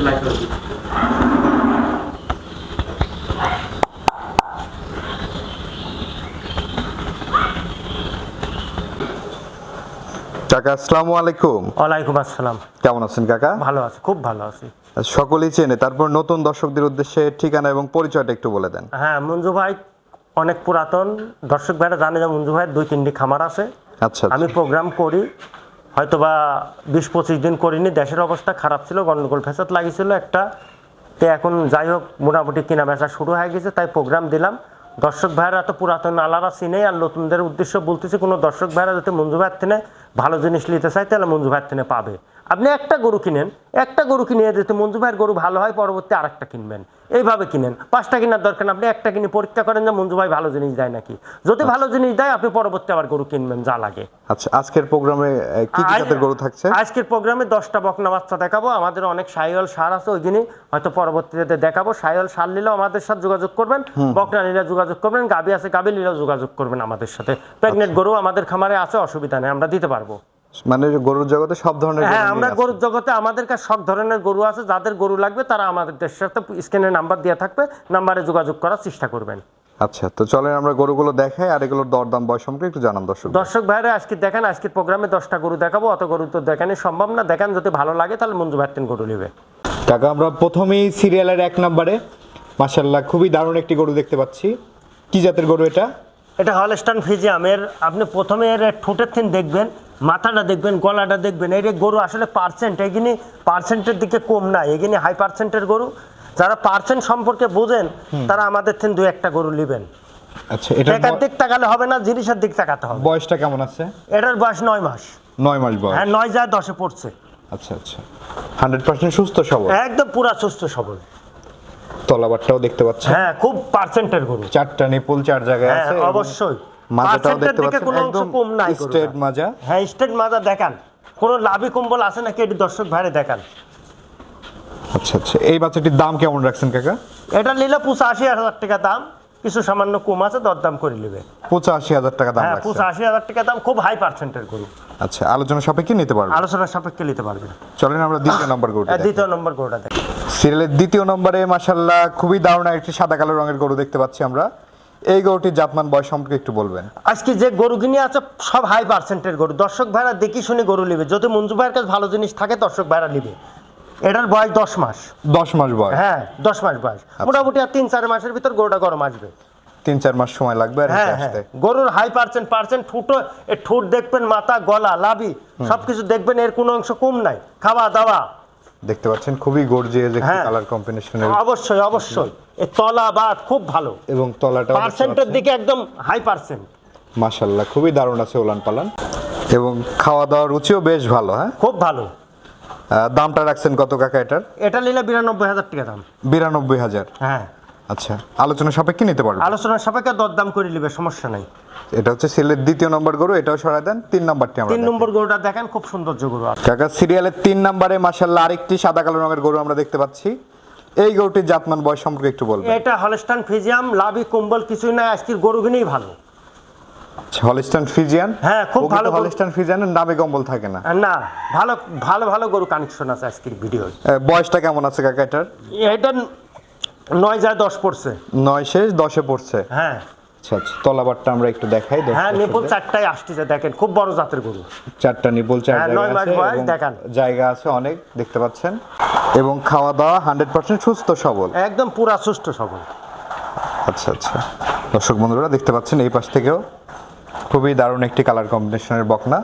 কাকা আসসালামু আলাইকুম। ওয়ালাইকুম আসসালাম। কেমন আছেন কাকা? ভালো আছি খুব ভালো আছি। সকলেই চেনে তারপর নতুন দর্শকদের উদ্দেশ্যে ঠিকানা এবং পরিচয়টা একটু বলে দেন। হ্যাঁ মঞ্জু ভাই অনেক পুরাতন। দর্শক ভাইরা জানে যে মঞ্জু ভাইয়ের দুই তিনটি খামার আছে। আচ্ছা। আমি প্রোগ্রাম করি হয়তোবা বিশ পঁচিশ দিন করিনি, দেশের অবস্থা খারাপ ছিল গন্ডগোল ফেসাদ লাগিয়েছিল একটা। তো এখন যাই হোক, মোটামুটি কেনা বেচা শুরু হয়ে গেছে, তাই প্রোগ্রাম দিলাম। দর্শক ভাইয়েরা তো পুরাতন আলারা চিনেই আর নতুনদের উদ্দেশ্য বলতেছি, কোনো দর্শক ভাইয়েরা যাতে মঞ্জু ভাইয়ের থেকে ভালো জিনিস নিতে চায়, তাহলে মঞ্জু ভাইয়ের থেকে পাবে। আপনি একটা গরু কিনেন একটা গরু কিনে যদি মঞ্জু ভাইয়ের গরু ভালো হয় পরবর্তী আরেকটা কিনবেন। এইভাবে কিনেন। পাঁচটা কেনার দরকার আপনি একটা কিনে পরীক্ষা করেন যে মঞ্জু ভাই ভালো জিনিস দেয় নাকি। যদি ভালো জিনিস দেয় আপনি পরবর্তী আবার গরু কিনবেন যা লাগে। আচ্ছা আজকের প্রোগ্রামে কি কি জাতের গরু থাকছে? আজকের প্রোগ্রামে দশটা বকনা বাচ্চা দেখাবো। আমাদের অনেক সাইল সার আছে ওই দিনই হয়তো পরবর্তীতে দেখাবো। সাইল সার নিলেও আমাদের সাথে যোগাযোগ করবেন। বকনা নিলে যোগাযোগ করবেন। গাবি আছে গাবি নিলেও যোগাযোগ করবেন আমাদের সাথে। প্রেগনেন্ট গরু আমাদের খামারে আছে অসুবিধা নেই আমরা দিতে পারব। মানে গরুর জগতে সব ধরনের হ্যাঁ আমরা গরুর জগতে আমাদের কাছে সব ধরনের গরু আছে যাদের গরু লাগবে তারা আমাদের সাথে স্ক্রিনে নাম্বার দেওয়া থাকবে নাম্বারে যোগাযোগ করার চেষ্টা করবেন। আচ্ছা তো চলেন আমরা গরুগুলো দেখাই আর এগুলোর দরদাম বয়স সম্পর্কে একটু জানান দর্শক দর্শক ভাইরা আজকে দেখেন আজকের প্রোগ্রামে দশটা গরু দেখাবো অত গরু তো দেখানো সম্ভব না। দেখেন যদি ভালো লাগে তাহলে মঞ্জু ভাইতেন গরু নেবে। কাকা আমরা প্রথমেই সিরিয়ালের এক নম্বরে। মাশাল্লাহ খুবই দারুণ একটি গরু দেখতে পাচ্ছি। কি জাতের গরু এটা? এটা হলস্টান ফিজিয়ামের আপনি প্রথমে এর ঠোঁটের থিন দেখবেন মাথাটা দেখবেন গলাটা দেখবেন এর গরু আসলে পার্সেন্ট এগিনি পার্সেন্টের দিকে কম না এগিনি হাই পার্সেন্টের গরু। যারা পার্সেন্ট সম্পর্কে বোঝেন তারা আমাদের থিন দু একটা গরু নেবেন। আচ্ছা এটা টাকার দিক তাকালে হবে না জিনিসের দিক তাকাতে হবে। বয়সটা কেমন আছে? এটার বয়স নয় মাস। নয় মাস বয়স। হ্যাঁ নয় যায় দশে পড়ছে। আচ্ছা আচ্ছা। হান্ড্রেড পার্সেন্ট সুস্থ সবল। একদম পুরা সুস্থ সবল। তলাবারটাও দেখতে পাচ্ছেন হ্যাঁ খুব পার্সেন্টের গরু। চারটা নিপুল চার জায়গায় হ্যাঁ আছে এবং অবশ্যই। মাজাটাও দেখতে দিকে পাচ্ছেন কোনো অংশ একদম কম নাই। স্ট্রেট মাজা। হ্যাঁ স্টেট মাজা দেখান। কোনো লাভি কম্বল আছে নাকি এটি দর্শক ভাইরে দেখান? আচ্ছা আচ্ছা। এই বাচ্চাটির দাম কেমন রাখছেন কাকা? এটা নিলে পঁচাশি হাজার টাকা দাম। কিছু সামান্য কম আছে দরদাম করে নেবে। পঁচাশি হাজার টাকা দাম হ্যাঁ পঁচাশি হাজার টাকা দাম খুব হাই পার্সেন্টের গরু। আচ্ছা আলোচনা সাপেক্ষে নিতে পারবেন? আলোচনা সাপেক্ষে নিতে পারবে চলেন আমরা দ্বিতীয় নম্বর গরুটা দেখি। দ্বিতীয় নম্বর গরুটা দেখ। সিরিয়ালের দ্বিতীয় নম্বরে মাশাল্লাহ খুবই দারুণ একটি সাদা কালো রঙের গরু দেখতে পাচ্ছি আমরা। এই গরুটির জাতমান বয়স সম্পর্কে একটু বলবেন। আজকে যে গরু কিনে আছে সব হাই পার্সেন্টের গরু। দর্শক ভাইরা দেখি শুনে গরু নেবে। যদি মঞ্জু ভাইয়ের কাছে ভালো জিনিস থাকে দর্শক ভাইরা নেবে। এটার বয়স দশ মাস। দশ মাস বয়স। হ্যাঁ দশ মাস বয়স। মোটামুটি আর তিন চার মাসের ভিতর গরুটা গরম আসবে। তিন চার মাস সময় লাগবে আর হ্যাঁ হ্যাঁ আসতে। গরুর হাই পার্সেন্ট পার্সেন্ট ঠুটো ঠোঁট দেখবেন মাথা গলা লাভি সবকিছু দেখবেন এর কোনো অংশ কম নাই। খাওয়া দাওয়া দেখতে পাচ্ছেন খুবই গর্জিয়াস একটি হ্যাঁ। কালার কম্বিনেশনের অবশ্যই অবশ্যই। এ তলা বাদ খুব ভালো। এবং তলাটা পার্সেন্টের দিকে একদম হাই পার্সেন্ট মাশাল্লাহ খুবই দারুণ আছে ওলান পালান এবং খাওয়া দাওয়ার রুচিও বেশ ভালো হ্যাঁ? খুব ভালো। দামটা রাখছেন কত কাকা এটার? এটা নিলে বিরানব্বই হাজার টাকা দাম। বিরানব্বই হাজার। হ্যাঁ। আচ্ছা আলোচনা সাপেক্ষে নিতে পারবেন আলোচনার সাপেক্ষে দরদাম করে নেবে সমস্যা নাই। এটা হচ্ছে সিলের দ্বিতীয় নম্বর গরু এটাও সরাই দেন তিন নম্বরটি আমরা তিন নম্বর গরুটা দেখেন খুব সৌন্দর্য গরু কাকা সিরিয়ালের তিন নম্বরে মাসাল্লাহ আরেকটি সাদা কালো রঙের গরু আমরা দেখতে পাচ্ছি। এই গরুটির জাতমান বয়স সম্পর্কে একটু বলবেন। এটা হলস্টান ফিজিয়াম লাভি কম্বল কিছুই নাই আজকের গরু ভালো। Holstein Friesian? হ্যাঁ, খুব ভালো। হলিস্টান ফিজিয়ানের নামে কম্বল থাকে না। না ভালো ভালো ভালো গরু কানেকশন আছে আজকের ভিডিও বয়সটা কেমন আছে কাকা এটার? এটা নয় যায় দশ পড়ছে। নয় শেষ দশে পড়ছে। হ্যাঁ। আচ্ছা আচ্ছা তলাবারটা আমরা একটু দেখাই হ্যাঁ নিপুল চারটায় আসতেছে দেখেন খুব বড় জাতের গরু। চারটা নিপুল চার হ্যাঁ, জায়গা আছে দেখান। জায়গা আছে অনেক দেখতে পাচ্ছেন। এবং খাওয়া দাওয়া হান্ড্রেড পার্সেন্ট সুস্থ সবল। একদম পুরা সুস্থ সবল। আচ্ছা আচ্ছা। দর্শক বন্ধুরা দেখতে পাচ্ছেন এই পাশ থেকেও খুবই দারুণ একটি কালার কম্বিনেশনের বকনা।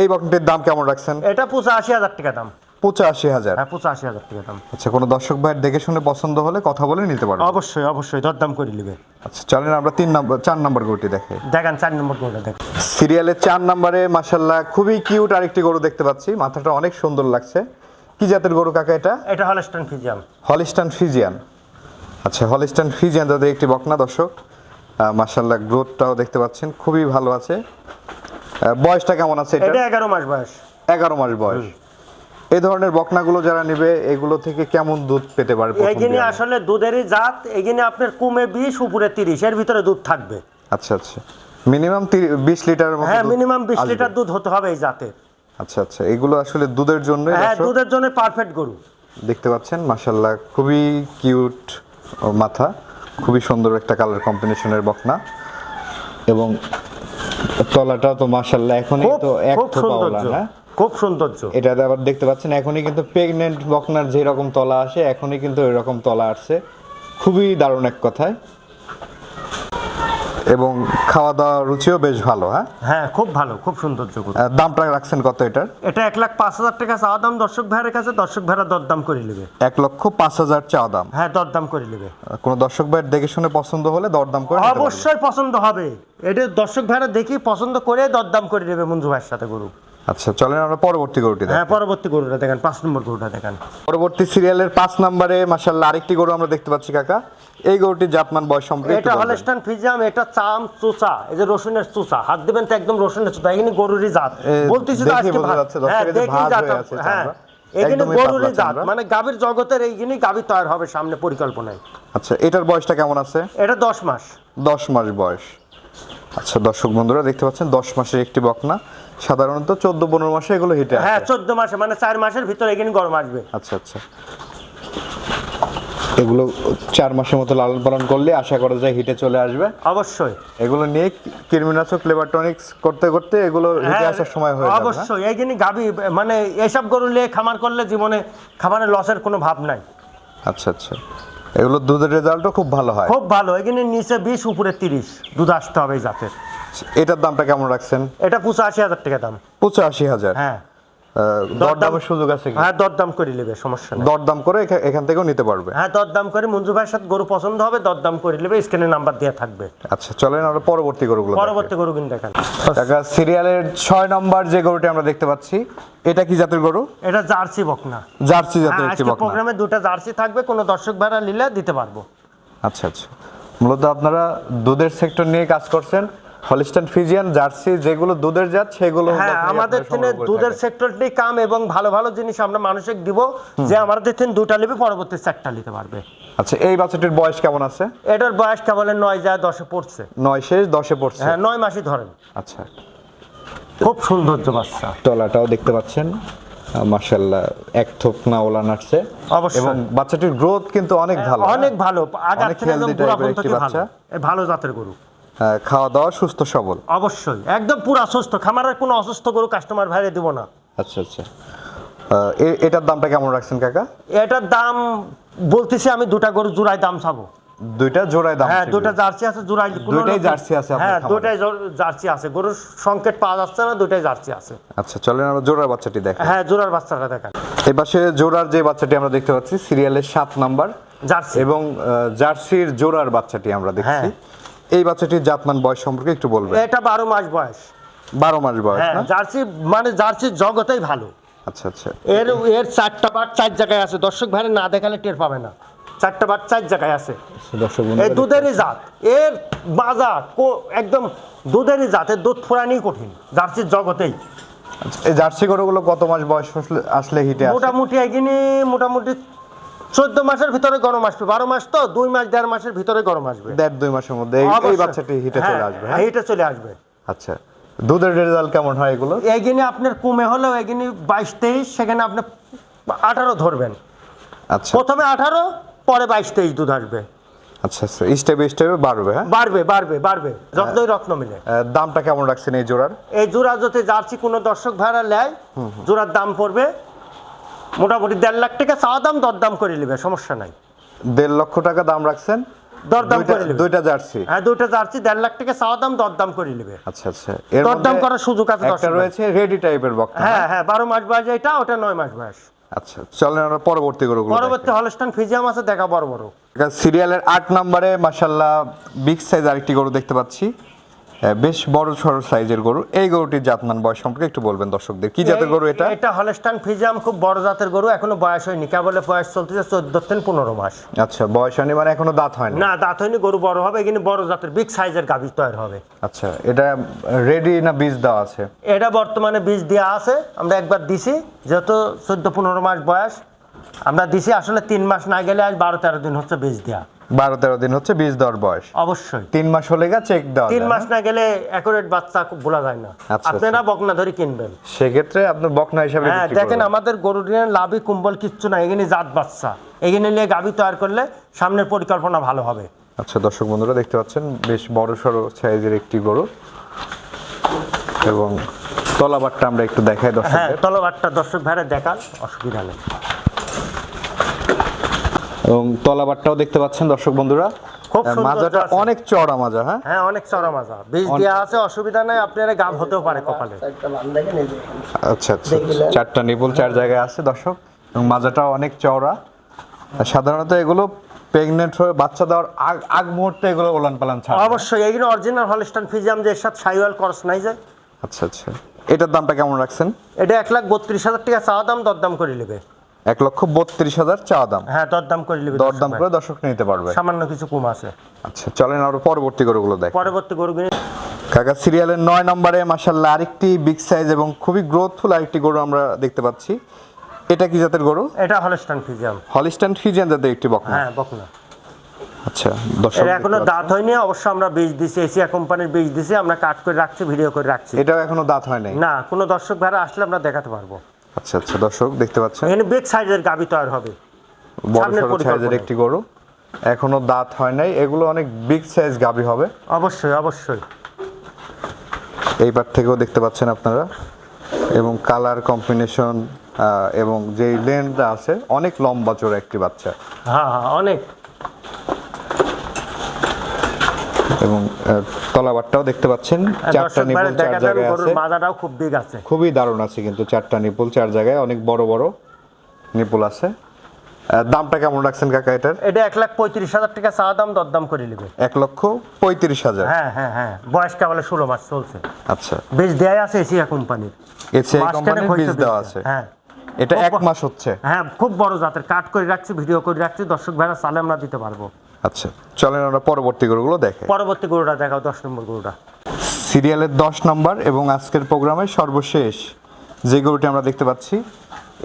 এই বকনাটির দাম কেমন রাখছেন? এটা পঁচাশি হাজার টাকা দাম। পঁচাশি হাজার। হ্যাঁ পঁচাশি হাজার টাকা দাম। আচ্ছা কোনো দর্শক ভাইয়ের দেখে শুনে পছন্দ হলে কথা বলে নিতে পারবেন অবশ্যই অবশ্যই দরদাম করে নেবে। আচ্ছা চলেন আমরা তিন নম্বর চার নম্বর গরুটি দেখে। দেখেন চার নম্বর গরুটা দেখেন। সিরিয়ালের চার নম্বরে মাসাল্লাহ খুবই কিউট আরেকটি গরু দেখতে পাচ্ছি। মাথাটা অনেক সুন্দর লাগছে। কি জাতের গরু কাকা এটা? এটা হলস্টান ফিজিয়াম হলিস্টান ফিজিয়ান আচ্ছা হলিস্টান ফিজিয়ান তাদের একটি বকনা দর্শক। মাসাল্লাহ গ্রোথটাও দেখতে পাচ্ছেন খুবই ভালো আছে। বয়সটা কেমন আছে এটা এটা এগারো মাস বয়স। এগারো মাস বয়স। এই ধরনের বকনাগুলো যারা নেবে এগুলো থেকে কেমন দুধ পেতে পারে প্রথম এগিনে? আসলে দুধেরই জাত এগিনে আপনার কমে বিশ উপরে তিরিশ এর ভিতরে দুধ থাকবে। আচ্ছা আচ্ছা। মিনিমাম বিশ লিটারের মতো হ্যাঁ মিনিমাম বিশ লিটার দুধ হতে হবে এই জাতের। আচ্ছা আচ্ছা। এগুলো আসলে দুধের জন্য হ্যাঁ দুধের জন্য পারফেক্ট গরু। দেখতে পাচ্ছেন মাসাল্লাহ খুবই কিউট মাথা। খুবই সুন্দর একটা কালার কম্বিনেশনের বকনা। এবং তলাটা তো মাসাল্লাহ এখনই তো এক থোপা হ্যাঁ? খুব সৌন্দর্য। এটাতে আবার দেখতে পাচ্ছেন এখনই কিন্তু প্রেগনেন্ট বকনার যে রকম তলা আসে এখনই কিন্তু এরকম তলা আসছে। খুবই দারুণ এক কথায়। এবং খাওয়া দাওয়া রুচিও বেশ ভালো হ্যাঁ? হ্যাঁ খুব ভালো খুব সৌন্দর্য গরু দামটা রাখছেন কত এটার? এটা এক লাখ পাঁচ হাজার টাকা চাওয়া দাম দর্শক ভাইয়ের কাছে দর্শক ভাইরা দরদাম করে নেবে। এক লক্ষ পাঁচ হাজার চাওয়া দাম। হ্যাঁ দরদাম করে নেবে। কোনো দর্শক ভাইয়ের দেখে শুনে পছন্দ হলে দরদাম করে অবশ্যই পছন্দ হবে। এটা দর্শক ভাইরা দেখি পছন্দ করে দরদাম করে নেবে মঞ্জু ভাইয়ের সাথে গরু। আচ্ছা চলেন আমরা পরবর্তী গরুটি দেখি। হ্যাঁ পরবর্তী গরুটা দেখেন পাঁচ নম্বর গরুটা দেখেন। পরবর্তী সিরিয়ালের পাঁচ নম্বরে মাসাল্লাহ আরেকটি গরু আমরা দেখতে পাচ্ছি কাকা। এই গরুটির জাতমান বয়স সম্পর্কে এটা হলস্টান ফিজাম এটা চাম চুচা এই যে রসুনের চুচা। হাত দিবেন তো একদম রসুনের চুচা এখানে গরুরই জাত। বলতেছি তো দেখে আজকে হ্যাঁ ভাত জাত হয়ে আছে হ্যাঁ এখানে গরুরই জাত। মানে গাভীর জগতের এইখানে গাভী তৈরি হবে সামনে পরিকল্পনায়। আচ্ছা এটার বয়সটা কেমন আছে? এটা দশ মাস। দশ মাস বয়স। আচ্ছা দর্শক বন্ধুরা দেখতে পাচ্ছেন দশ মাসের একটি বকনা। সাধারণত চোদ্দ পনেরো মাসে এগুলো হিটে হ্যাঁ চোদ্দ মাসে মানে চার মাসের ভিতরে এখানে গরম আসবে। আচ্ছা আচ্ছা। এগুলো চার মাসের মতো লালন পালন করলে আশা করা যায় হিটে চলে আসবে। অবশ্যই। এগুলো নিয়ে কৃমিনাশক লেবারটনিক্স করতে করতে এগুলো হিটে হ্যাঁ, আসার সময় হয়ে যাবে হ্যাঁ? অবশ্যই। এইখানে গাভী মানে এসব গরু নিয়ে খামার করলে জীবনে খামারের লসের কোনো ভাব নাই। আচ্ছা আচ্ছা। এগুলো দুধের রেজাল্টও খুব ভালো হয়। খুব ভালো এখানে নিচে বিশ উপরে তিরিশ। দুধ আসতে হবে এই জাতের। এটার দামটা কেমন রাখছেন? এটা পঁচাশি হাজার টাকা দাম। পঁচাশি হাজার। হ্যাঁ। দরদামের সুযোগ আছে হ্যাঁ দরদাম করে নেবে সমস্যা নেই। দরদাম করে এখান থেকেও নিতে পারবে। হ্যাঁ দরদাম করে মঞ্জু ভাইয়ের সাথে গরু পছন্দ হবে দরদাম করে নেবে স্ক্রিনে নাম্বার দেওয়া থাকবে। আচ্ছা চলেন আমরা পরবর্তী গরুগুলো পরবর্তী গরু কিন্তু দেখেন। সিরিয়ালের ছয় নম্বর যে গরুটি আমরা দেখতে পাচ্ছি এটা কি জাতের গরু? এটা জার্সি বকনা। জার্সি জাতের হ্যাঁ, একটি বকনা। প্রোগ্রামে দুটো জার্সি থাকবে কোনো দর্শক ভাড়া নিলে দিতে পারব। আচ্ছা আচ্ছা। মূলত আপনারা দুধের সেক্টর নিয়ে কাজ করছেন হলিস্টান ফিজিয়ান জার্সি যেগুলো দুধের জাত সেগুলো হ্যাঁ আমাদের থেকে। দুধের সেক্টরটি কাম এবং ভালো ভালো জিনিস আমরা মানুষকে দিব যে আমাদের থেকে দুটা নেবে পরবর্তী চারটা নিতে পারবে। আচ্ছা এই বাচ্চাটির বয়স কেমন আছে? এটার বয়স কেবল নয় যায় দশে পড়ছে। নয় শেষ দশে পড়ছে। হ্যাঁ নয় মাসই ধরেন। আচ্ছা। খুব সৌন্দর্য বাচ্চা। তলাটাও দেখতে পাচ্ছেন। মার্শাল্লাহ এক থোপ না ওলা নাটছে। এবং বাচ্চাটির গ্রোথ কিন্তু অনেক ভালো অনেক ভালো। আগার থেকে একদম থেকে ভালো বাচ্চা। ভালো। জাতের গরু। হ্যাঁ, খাওয়া দাওয়া সুস্থ সবল। অবশ্যই। একদম পুরো অসুস্থ খামারের কোনো অসুস্থ গরু কাস্টমার ভাইরে দিব না। আচ্ছা আচ্ছা। এটার দামটা কেমন রাখছেন কাকা? এটার দাম বলতেছি আমি দুটা গরু জোড়ায় দাম চাবো দুইটা জোড়ায় দাম হ্যাঁ দুটা জার্সি আছে জোড়ায় রকম- জার্সি আছে হ্যাঁ দুটাই জার্সি আছে। গরুর সংকেত পাওয়া যাচ্ছে না দুটাই জার্সি আছে। আচ্ছা চলেন আমরা জোড়ার বাচ্চাটি দেখেন হ্যাঁ জোড়ার বাচ্চাটা দেখেন। এই পাশে জোড়ার যে বাচ্চাটি আমরা দেখতে পাচ্ছি সিরিয়ালের সাত নাম্বার। জার্সি। এবং জার্সির জোড়ার বাচ্চাটি আমরা দেখছি। হ্যাঁ। এই বাচ্চাটির জাতমান বয়স সম্পর্কে একটু বলবেন। এটা বারো মাস বয়স। বারো মাস বয়স হ্যাঁ জার্সি মানে জার্সির জগতেই ভালো। আচ্ছা আচ্ছা। এর এর চারটা বার চার জায়গায় আছে। দর্শক ভাইরে না দেখালে টের পাবে না। চারটা বার চার জায়গায় আছে। দর্শক এই দুধেরই জাত। এর বাজার কো- একদম দুধেরই জাত। এর দুধ ফোরানি কঠিন জার্সির জগতেই। আচ্ছা, এই জার্সি গরুগুলো কত মাস বয়স আসলে আসলে হিটে মোটামুটি এগিনি মোটামুটি চোদ্দ মাসের ভিতরে গরম আসবে বারো মাস তো দুই মাস দেড় মাসের ভিতরে গরম আসবে। দেড় দুই মাসের মধ্যে এই- বাচ্চাটি হিটে চলে হ্যাঁ, আসবে হ্যাঁ? হিটে চলে আসবে। আচ্ছা দুধের রেজাল্ট কেমন হয় এগুলো? এগিনি আপনার কমে হলেও এগিনি বাইশ তেইশ সেখানে আপনি আঠারো ধরবেন। আচ্ছা। প্রথমে আঠারো পরে বাইশ তেইশ দুধ আসবে। আচ্ছা আচ্ছা স্টেপে স্টেপে বাড়বে হ্যাঁ? বাড়বে বাড়বে বাড়বে যতই রত্ন মিলে। দামটা কেমন রাখছেন এই জোড়ার? এই জোড়া যদি জার্সি কোনো দর্শক ভাড়া নেয় জোড়ার দাম পড়বে মোটামুটি দেড় লাখ টাকা চাওয়া দাম দরদাম করে নেবে সমস্যা নাই। দেড় লক্ষ টাকা দাম রাখছেন? দরদাম করে নেবে। দুইটা জার্সি? হ্যাঁ দুইটা জার্সি দেড় লাখ টাকা চাওয়া দাম দরদাম করে নেবে। আচ্ছা আচ্ছা। এর দরদাম করার সুযোগ আছে একটা রয়েছে রেডি টাইপের বক্তা হ্যাঁ হ্যাঁ? বারো মাস বয়স এটা ওটা নয় মাস বয়স। আচ্ছা চলেন আমরা পরবর্তী গরুগুলো পরবর্তী হলস্টান ফিজিয়াম আছে দেখা বড় বড়। সিরিয়ালের আট নম্বরে মাসাল্লাহ বিগ সাইজ আরেকটি গরু দেখতে পাচ্ছি। বেশ বড় সড়ো সাইজের গরু। এই গরুটির জাতমান বয়স সম্পর্কে একটু বলবেন দর্শকদের। কি জাতের গরু এটা? এটা হলস্টান ফিজিয়াম খুব বড় জাতের গরু এখনও বয়স হয়নি। কেবলে বয়স চলতেছে চোদ্দ থেকে পনেরো মাস। আচ্ছা বয়স হয়নি মানে এখনও দাঁত হয়নি? না দাঁত হয়নি গরু বড় হবে কিন্তু বড় জাতের বিগ সাইজের গাভী তৈরি হবে। আচ্ছা এটা রেডি না বীজ দেওয়া আছে? এটা বর্তমানে বীজ দেওয়া আছে আমরা একবার দিছি যেহেতু চোদ্দ পনেরো মাস বয়স আমরা দিছি আসলে তিন মাস না গেলে আজ বারো তেরো দিন হচ্ছে বীজ দেওয়া বারো তেরো দিন হচ্ছে বীজ দেওয়ার বয়স। অবশ্যই। তিন মাস হলে গা চেক দেওয়া তিন মাস হ্যাঁ? না গেলে অ্যাকুরেট বাচ্চা বলা যায় না। আচ্ছা, আপনারা বকনা ধরে কিনবেন। সেক্ষেত্রে আপনার বকনা হিসাবে হ্যাঁ দেখেন আমাদের গরু নিয়ে লাভই কুম্বল কিচ্ছু না এখানে জাত বাচ্চা। এখানে নিয়ে গাভী তৈরি করলে সামনের পরিকল্পনা ভালো হবে। আচ্ছা দর্শক বন্ধুরা দেখতে পাচ্ছেন বেশ বড় সড়ো সাইজের একটি গরু। এবং তলাবারটা আমরা একটু দেখাই দর্শক হ্যাঁ তলাবারটা দর্শক ভাইরা দেখান অসুবিধা নেই। এবং তলাবারটাও দেখতে পাচ্ছেন দর্শক বন্ধুরা। খুব মাজাটা অনেক চড়া মাজা হ্যাঁ? হ্যাঁ অনেক চড়া মাজা। বীজ দেওয়া আছে অসুবিধা নাই আপনারা গাভ হতেও পারে কপালে। আচ্ছা আচ্ছা চারটা নিপুল চার জায়গায় আছে দর্শক। এবং মাজাটাও অনেক চওড়া। আর সাধারণত এগুলো প্রেগনেন্ট হয়ে বাচ্চা দেওয়ার আগ আগ মুহূর্তে এগুলো ওলান পালান ছাড়ে। অবশ্যই এইগুলো অরিজিনাল হলস্টান ফিজিয়াম যে সাথে সাইওয়াল করস নাই যায় আচ্ছা আচ্ছা। এটার দামটা কেমন রাখছেন? এটা এক লাখ বত্রিশ হাজার টাকা চাওয়া দাম দরদাম করে নেবে। এক লক্ষ বত্রিশ হাজার চাওয়া দাম। হ্যাঁ দরদাম করে নেবে দরদাম করে দর্শক নিতে পারবে। সামান্য কিছু কম আছে। আচ্ছা চলেন আরও পরবর্তী গরুগুলো দেখ। পরবর্তী গরুগুলি কাকা সিরিয়ালের নয় নম্বরে মাসাল্লাহ আরেকটি বিগ সাইজ এবং খুবই গ্রোথফুল আরেকটি গরু আমরা দেখতে পাচ্ছি। এটা কি জাতের গরু? এটা হলস্টান ফিজিয়াম হলিস্টান ফিজিয়ান জাতের একটি বকনা। হ্যাঁ বকনা। আচ্ছা দর্শক এটা এখনও দাঁত হয়নি অবশ্য আমরা বীজ দিছি এশিয়া কোম্পানির বীজ দিছি আমরা কাট করে রাখছি ভিডিও করে রাখছি। এটাও এখনও দাঁত হয় নাই? না কোনো দর্শক ভাড়া আসলে আমরা দেখাতে পারব। আচ্ছা আচ্ছা দর্শক দেখতে পাচ্ছেন? এখানে বিগ সাইজের গাবি তৈরি হবে। বড় সাইজের একটি গরু। এখনও দাঁত হয় নাই। এগুলো অনেক বিগ সাইজ গাবি হবে। অবশ্যই অবশ্যই। এই পার থেকেও দেখতে পাচ্ছেন আপনারা। এবং কালার কম্বিনেশন এবং যেই লেন্থটা আছে অনেক লম্বা চোরা একটি বাচ্চা। হ্যাঁ হ্যাঁ অনেক। এবং তলাবারটাও দেখতে পাচ্ছেন চারটা দর্শক নিপুল চার জায়গায় আছে। মাজাটাও খুব বিগ আছে। খুবই দারুণ আছে কিন্তু চারটা নিপুল চার জায়গায় অনেক বড় বড় নিপুল আছে। দামটা কেমন রাখছেন কাকা এটার? এটা এক লাখ পঁয়ত্রিশ হাজার টাকা চাওয়া দাম দরদাম করে নেবে। এক লক্ষ পঁয়ত্রিশ হাজার। হ্যাঁ হ্যাঁ হ্যাঁ বয়স কেবল ষোলো মাস চলছে। আচ্ছা। বেশ দেয় আছে এশিয়া কোম্পানির। মাঝখানে কোম্পানির বীজ দেওয়া আছে। হ্যাঁ। এটা এক মাস হচ্ছে। হ্যাঁ খুব বড় জাতের। কাট করে রাখছি ভিডিও করে রাখছি। দর্শক ভাড়া চালে আমরা দিতে পারব। আচ্ছা চলেন আমরা পরবর্তী গরুগুলো দেখে। পরবর্তী গরুটা দেখাও দশ নম্বর গরুটা। সিরিয়ালের দশ নাম্বার এবং আজকের প্রোগ্রামের সর্বশেষ যে গরুটি আমরা দেখতে পাচ্ছি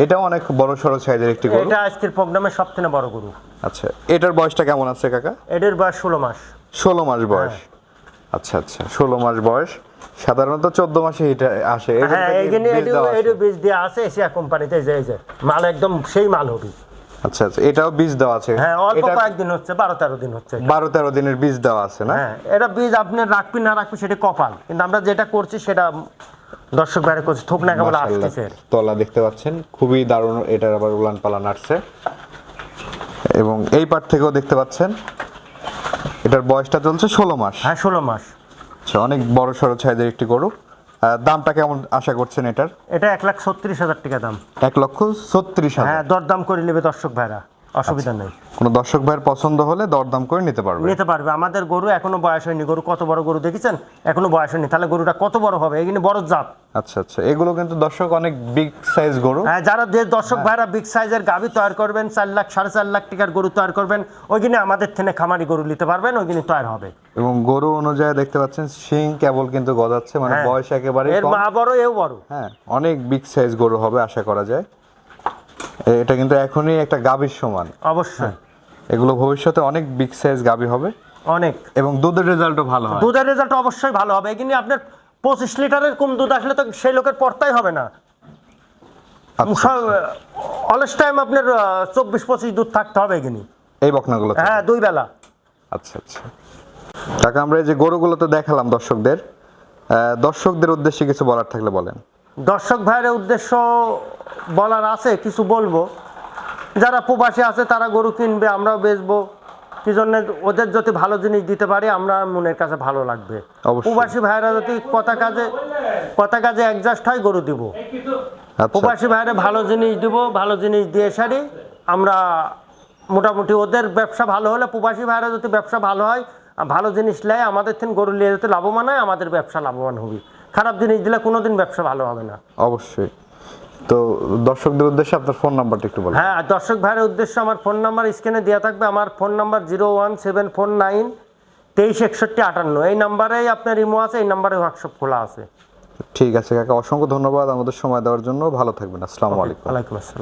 এটাও অনেক বড় সড়ো সাইজের একটি গরু। এটা আজকের প্রোগ্রামের সব থেকে বড় গরু। আচ্ছা এটার বয়সটা কেমন আছে কাকা? এদের বয়স ষোলো মাস। ষোলো মাস বয়স। আচ্ছা আচ্ছা ষোলো মাস বয়স। সাধারণত চোদ্দ মাসে এটা আসে। হ্যাঁ কি এইখানে বীজ দেওয়া আছে? এটু বীজ দেওয়া আছে এশিয়া কোম্পানিতে যে যে মাল একদম সেই মাল হবে। আচ্ছা আচ্ছা এটাও বীজ দেওয়া আছে? হ্যাঁ অল্প কয়েকদিন হচ্ছে বারো তেরো দিন হচ্ছে বারো তেরো দিনের বীজ দেওয়া আছে না? হ্যাঁ এটা বীজ আপনি রাখবি না রাখবি সেটা কপাল। কিন্তু আমরা যেটা করছি সেটা দর্শক বাইরে করছি থুক না কেবল আসতেছে। তলা দেখতে পাচ্ছেন খুবই দারুণ এটার আবার উলান পালান আসছে। এবং এই পার থেকেও দেখতে পাচ্ছেন এটার বয়সটা চলছে ষোলো মাস। হ্যাঁ ষোলো মাস। আচ্ছা অনেক বড় সড়ো সাইজের একটি গরু। দামটা কেমন আশা করছেন এটার? এটা এক লাখ ছত্রিশ হাজার টাকা দাম। এক লক্ষ ছত্রিশ হাজার। হ্যাঁ দরদাম করে নেবে দর্শক ভাইরা। অসুবিধা নেই। কোনো দর্শক ভাইয়ের পছন্দ হলে দরদাম করে নিতে পারবে? নিতে পারবে। আমাদের গরু এখনও বয়স হয়নি। গরু কত বড় গরু দেখেছেন? এখনও বয়স হয়নি। তাহলে গরুটা কত বড় হবে? এখানে বড় জাত। আচ্ছা আচ্ছা। এগুলো কিন্তু দর্শক অনেক বিগ সাইজ গরু। হ্যাঁ যারা যে দর্শক ভাইরা বিগ সাইজের গাভি তৈরি করবেন চার লাখ সাড়ে চার লাখ টাকার গরু তৈরি করবেন ওইখানে আমাদের থেকে খামারি গরু নিতে পারবেন ওইখানে তৈরি হবে। এবং গরু অনুযায়ী দেখতে পাচ্ছেন শিং কেবল কিন্তু গজাচ্ছে মানে হ্যাঁ। বয়স একেবারে এর মা বড় এও বড়। হ্যাঁ অনেক বিগ সাইজ গরু হবে আশা করা যায়। এটা কিন্তু এখনই একটা গাভীর সমান। অবশ্যই। এগুলো ভবিষ্যতে অনেক বিগ সাইজ গাভী হবে। অনেক। এবং দুধের রেজাল্টও ভালো হয়। দুধের রেজাল্ট অবশ্যই ভালো হবে। এখানে আপনার পঁচিশ লিটারের কম দুধ আসলে তো সেই লোকের পড়তাই হবে না। আচ্ছা, অলস টাইম আপনার চব্বিশ পঁচিশ দুধ থাকতে হবে এখানে এই বকনাগুলো হ্যাঁ দুই বেলা। আচ্ছা আচ্ছা। কাকা আমরা এই যে গরুগুলো তো দেখালাম দর্শকদের। দর্শকদের উদ্দেশ্যে কিছু বলার থাকলে বলেন। দর্শক ভাইয়ের উদ্দেশ্য বলার আছে কিছু বলব। যারা প্রবাসী আছে তারা গরু কিনবে আমরাও বেচবো। কি জন্য ওদের যদি ভালো জিনিস দিতে পারি আমরা মনের কাছে ভালো লাগবে। প্রবাসী ভাইরা যদি কথা কাজে কথা কাজে অ্যাডজাস্ট হয় গরু দিব। আচ্ছা। প্রবাসী ভাইরা ভালো জিনিস দিব ভালো জিনিস দিয়ে সারি আমরা মোটামুটি ওদের ব্যবসা ভালো হলে প্রবাসী ভাইরা যদি ব্যবসা ভালো হয় ভালো জিনিস নেয় আমাদের থেকে গরু নিয়ে যেতে লাভবান হয় আমাদের ব্যবসা লাভবান হবে। খারাপ জিনিস দিলে কোনোদিন ব্যবসা ভালো হবে না। অবশ্যই। তো দর্শকদের উদ্দেশ্যে আপনার ফোন নাম্বারটা একটু বলুন। হ্যাঁ দর্শক ভাইয়ের উদ্দেশ্যে আমার ফোন নাম্বার স্ক্রিনে দেওয়া থাকবে। আমার phone number zero one seven four nine তেইশ একষট্টি আটান্ন। এই নাম্বারেই আপনার ইমো আছে এই নাম্বারে হোয়াটসঅ্যাপ খোলা আছে। ঠিক আছে কাকা অসংখ্য ধন্যবাদ আমাদের সময় দেওয়ার জন্য। ভালো থাকবেন। আসসালামু আলাইকুম। ওয়ালাইকুম আসসালাম।